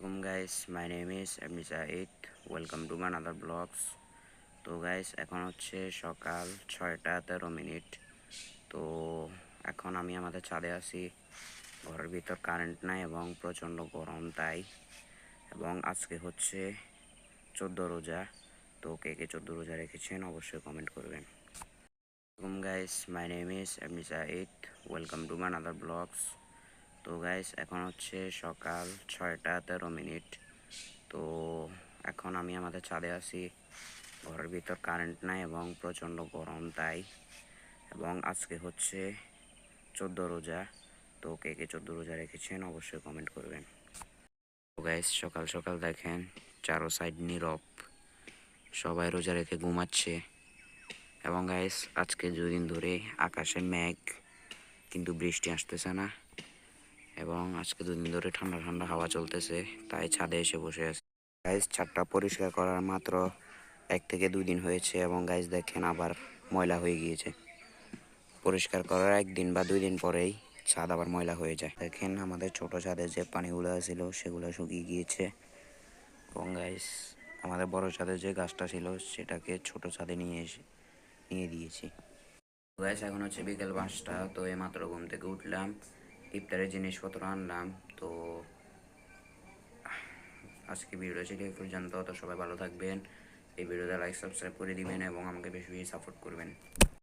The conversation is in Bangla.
Welcome guys, my name is Abni Said. Welcome to my another vlogs. তো গাইস এখন হচ্ছে সকাল ছয়টা তেরো মিনিট। তো এখন আমি আমাদের ছাদে আছি। ঘরের ভিতর কারেন্ট নাই এবং প্রচণ্ড গরম তাই। এবং আজকে হচ্ছে চোদ্দ রোজা। তো কে কে চোদ্দ রোজা রেখেছেন অবশ্যই কমেন্ট করবেন। Welcome guys my name is Emoni Sayed welcome to my another vlogs তো গাইস এখন হচ্ছে সকাল ছয়টা তেরো মিনিট। তো এখন আমি আমাদের ছাদে আসি ঘরের ভিতর কারেন্ট নাই এবং প্রচণ্ড গরম তাই। এবং আজকে হচ্ছে চোদ্দ রোজা। তো কে কে চোদ্দ রোজা রেখেছেন অবশ্যই কমেন্ট করবেন। তো গাইস সকাল সকাল দেখেন, চারো সাইড নীরব। সবাই রোজা রেখে ঘুমাচ্ছে। এবং গাইস আজকে দুদিন ধরে আকাশে মেঘ, কিন্তু বৃষ্টি আসতেছে না। এবং আজকে দুদিন ধরে ঠান্ডা ঠান্ডা হাওয়া চলতেছে, তাই ছাদে এসে বসে আছে। গাইস ছাদটা পরিষ্কার করার মাত্র এক থেকে দুই দিন হয়েছে এবং গাইস দেখেন আবার ময়লা হয়ে গিয়েছে। পরিষ্কার করার একদিন বা দুই দিন পরেই ছাদ আবার ময়লা হয়ে যায়। দেখেন আমাদের ছোট ছাদে যে পানিগুলো ছিল সেগুলো শুকিয়ে গিয়েছে। এবং গাইস আমাদের বড় ছাদে যে গাছটা ছিল, সেটাকে ছোট ছাদে নিয়ে এসে, নিয়ে দিয়েছি। গাইস এখন হচ্ছে বিকেল পাঁচটা, তো এইমাত্র ঘুম থেকে উঠলাম। ইফতারের জিনিসপত্র আনলাম, তো আজকে ভিডিও ছিল এই পর্যন্ত, তো সবাই ভালো থাকবেন। এই ভিডিওটা লাইক সাবস্ক্রাইব করে দিবেন এবং আমাকে বেশি বেশি সাপোর্ট করবেন।